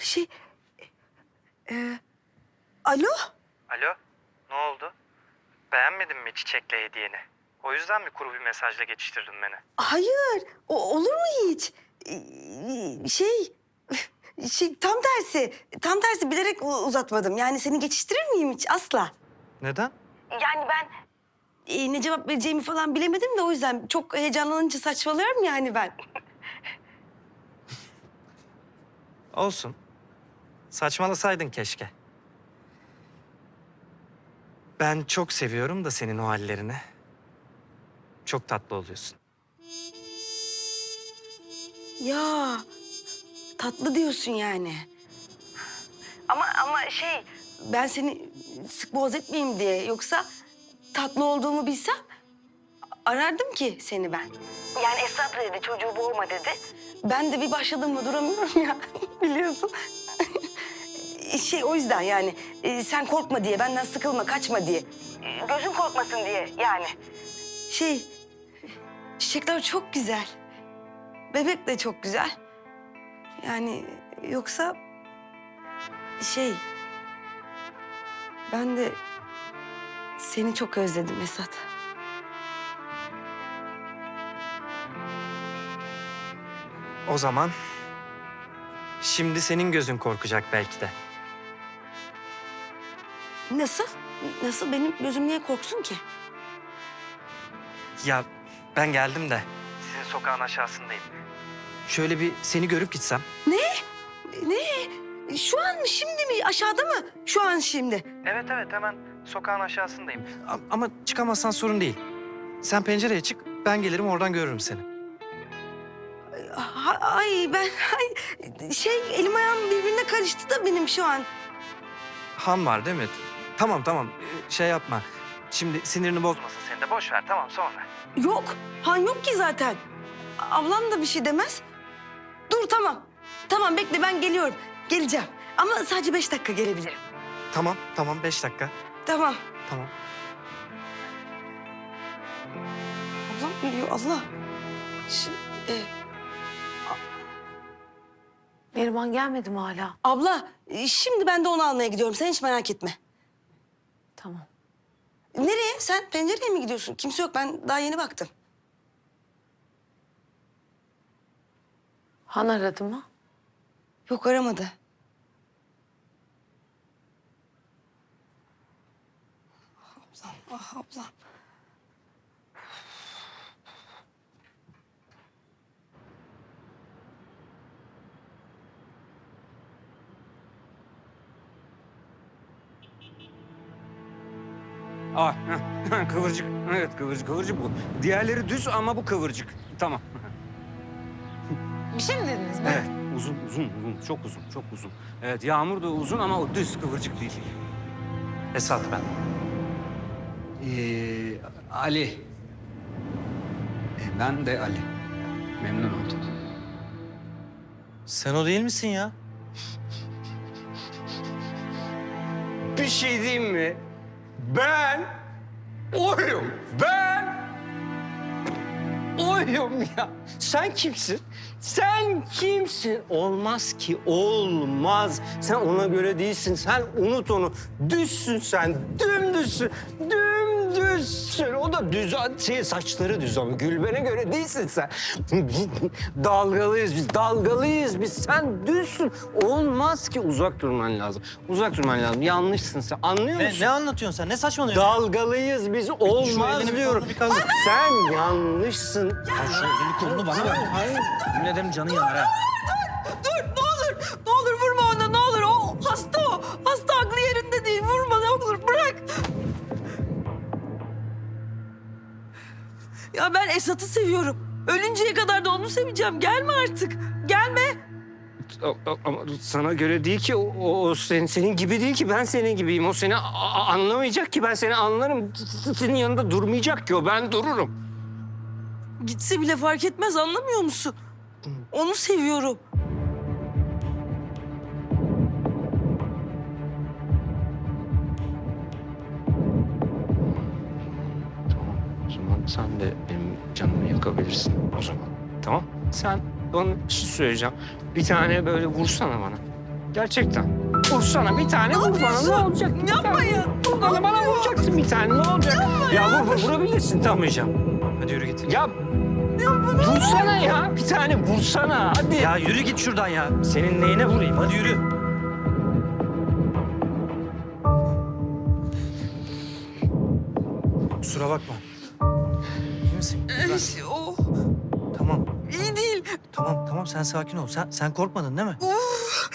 Şey... e, alo? Alo, ne oldu? Beğenmedin mi çiçekle hediyeni? O yüzden mi kuru bir mesajla geçiştirdin beni? Hayır. O, olur mu hiç? Ee, Şey... Şey, tam tersi. Tam tersi bilerek u- uzatmadım. Yani seni geçiştirir miyim hiç? Asla. Neden? Yani ben e, ne cevap vereceğimi falan bilemedim de o yüzden çok heyecanlanınca saçmalıyorum yani ben. Olsun. Saçmalasaydın keşke. Ben çok seviyorum da senin o hallerini. Çok tatlı oluyorsun. Ya tatlı diyorsun yani. Ama ama şey ben seni sık boğaz etmeyeyim diye yoksa tatlı olduğumu bilsem arardım ki seni ben. Yani Esat dedi çocuğu boğma dedi. Ben de bir başladım mı duramıyorum ya biliyorsun. şey o yüzden yani e, sen korkma diye benden sıkılma kaçma diye. E, Gözün korkmasın diye yani. Şey çiçekler çok güzel. Bebek de çok güzel. Yani yoksa şey ben de seni çok özledim Esat. O zaman şimdi senin gözün korkacak belki de. Nasıl? Nasıl benim gözüm niye korksun ki? Ya ben geldim de. Sizin sokağın aşağısındayım. Şöyle bir seni görüp gitsem. Ne? Şu an mı şimdi mi aşağıda mı? Şu an şimdi. Evet evet hemen sokağın aşağısındayım. A- Ama çıkamazsan sorun değil. Sen pencereye çık, ben gelirim oradan görürüm seni. Ha- Ay ben ay, şey elim ayağım birbirine karıştı da benim şu an. Han var değil mi? Tamam tamam ee, şey yapma. Şimdi sinirini bozmasın sen de boş ver tamam sonra. Yok. Han yok ki zaten. Ablam da bir şey demez. Dur tamam. Tamam bekle ben geliyorum. Geleceğim. Ama sadece beş dakika gelebilirim. Tamam tamam beş dakika. Tamam. Tamam. Ablam geliyor Allah. Şimdi, e, Neriman gelmedi mi hala? abla e, şimdi ben de onu almaya gidiyorum. Sen hiç merak etme. Tamam. Nereye? Sen pencereye mi gidiyorsun? Kimse yok. Ben daha yeni baktım. Han aradı mı? Yok aramadı. Ablam, ah ablam. Ah, kıvırcık. Evet kıvırcık, kıvırcık bu. Diğerleri düz ama bu kıvırcık. Tamam. Bir şey mi dediniz? Evet, uzun, uzun, uzun. Çok uzun, çok uzun. Evet, Yağmur da uzun ama o düz kıvırcık değil. Esat ben. Ee, Ali. Ee, ben de Ali. Memnun oldum. Sen o değil misin ya? Bir şey diyeyim mi? Ben oyum. Ben oyum ya. Sen kimsin? Sen kimsin? Olmaz ki olmaz. Sen ona göre değilsin. Sen unut onu. Düzsün sen. Dümdüzsün. Dümdüzsün. O da düz şey saçları düz ama Gülben'e göre değilsin sen. dalgalıyız biz. Dalgalıyız biz. Sen düzsün. Olmaz ki uzak durman lazım. Uzak durman lazım. Yanlışsın sen. Anlıyor Ne, musun? ne anlatıyorsun sen? Ne saçmalıyorsun? Dalgalıyız biz. Olmaz elini bir diyorum. kolunu bir kaldır. Sen yanlışsın. Şu elini kolunu bana ver. Yemin ederim canın yanar ha. Ya ben Esat'ı seviyorum. Ölünceye kadar da onu seveceğim. Gelme artık. Gelme. Ama sana göre değil ki. O, o, o senin, senin gibi değil ki. Ben senin gibiyim. O seni a- a- anlamayacak ki. Ben seni anlarım. Senin yanında durmayacak ki o. Ben dururum. Gitse bile fark etmez anlamıyor musun? Onu seviyorum. Sen de benim canımı yakabilirsin o zaman. Tamam. Sen bana bir şey söyleyeceğim. Bir tane böyle vursana bana. Gerçekten. Vursana bir tane vur bana ne olacak? Yapma ya. Vur bana, bana vuracaksın bir tane ne olacak? Ya vur, vur vurabilirsin tamam. Hadi yürü git. Ya vursana ya bir tane vursana hadi. Ya yürü git şuradan ya. Senin neyine vurayım? Hadi yürü. Kusura bakma. Ben- Oh, Tamam. iyi değil. Tamam tamam sen sakin ol. Sen sen korkmadın değil mi? Uf,